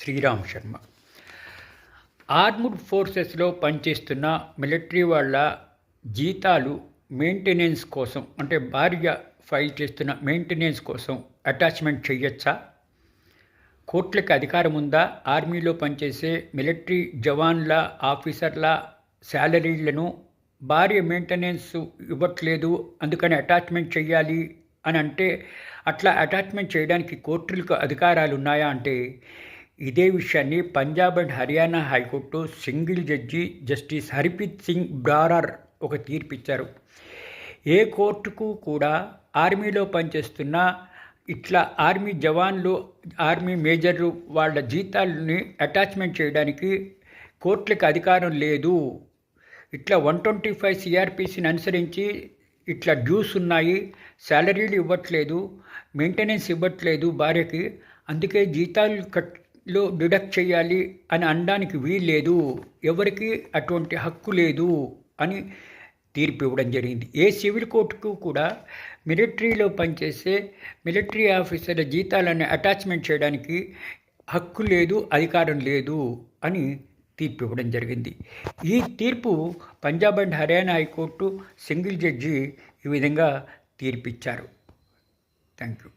Sriram Sharma. Armed ఫోర్సెస్లో పనిచేస్తున్న military వాళ్ళ జీతాలు మెయింటెనెన్స్ కోసం అంటే భార్య ఫైల్ చేస్తున్న మెయింటెనెన్స్ కోసం అటాచ్మెంట్ చేయొచ్చా? కోర్టులకు అధికారం ఉందా? ఆర్మీలో పనిచేసే మిలిటరీ జవాన్ల ఆఫీసర్ల శాలరీలను భార్య మెయింటెనెన్స్ ఇవ్వట్లేదు అందుకని అటాచ్మెంట్ చేయాలి అని అంటే అట్లా అటాచ్మెంట్ చేయడానికి కోర్టులకు అధికారాలు ఉన్నాయా అంటే ఇదే విషయాన్ని Punjab and Haryana high court single judge justice Haripreet Singh Brar ఒక తీర్పిచ్చారు ఏ కోర్టుకు కూడా ఆర్మీలో పనిచేస్తున్న ఇట్లా ఆర్మీ జవాన్లు ఆర్మీ మేజర్లు వాళ్ళ జీతాలని అటాచ్మెంట్ చేయడానికి కోర్టులకు అధికారం లేదు. ఇట్లా వన్ ట్వంటీ ఫైవ్ సిఆర్పిసిని అనుసరించి ఇట్లా డ్యూస్ ఉన్నాయి. శాలరీలు ఇవ్వట్లేదు. మెయింటెనెన్స్ ఇవ్వట్లేదు భార్యకి. అందుకే జీతాలు కట్ లో డిడక్ట్ చేయాలి అని అనడానికి వీల్లేదు. ఎవరికి అటువంటి హక్కు లేదు అని తీర్పు ఇవ్వడం జరిగింది. ఏ సివిల్ కోర్టుకు కూడా మిలిటరీలో పనిచేసే మిలిటరీ ఆఫీసర్ల జీతాలను అటాచ్మెంట్ చేయడానికి హక్కు లేదు అధికారం లేదు అని తీర్పు ఇవ్వడం జరిగింది. ఈ తీర్పు Punjab and Haryana high court single judge ఈ విధంగా తీర్పిచ్చారు. Thank you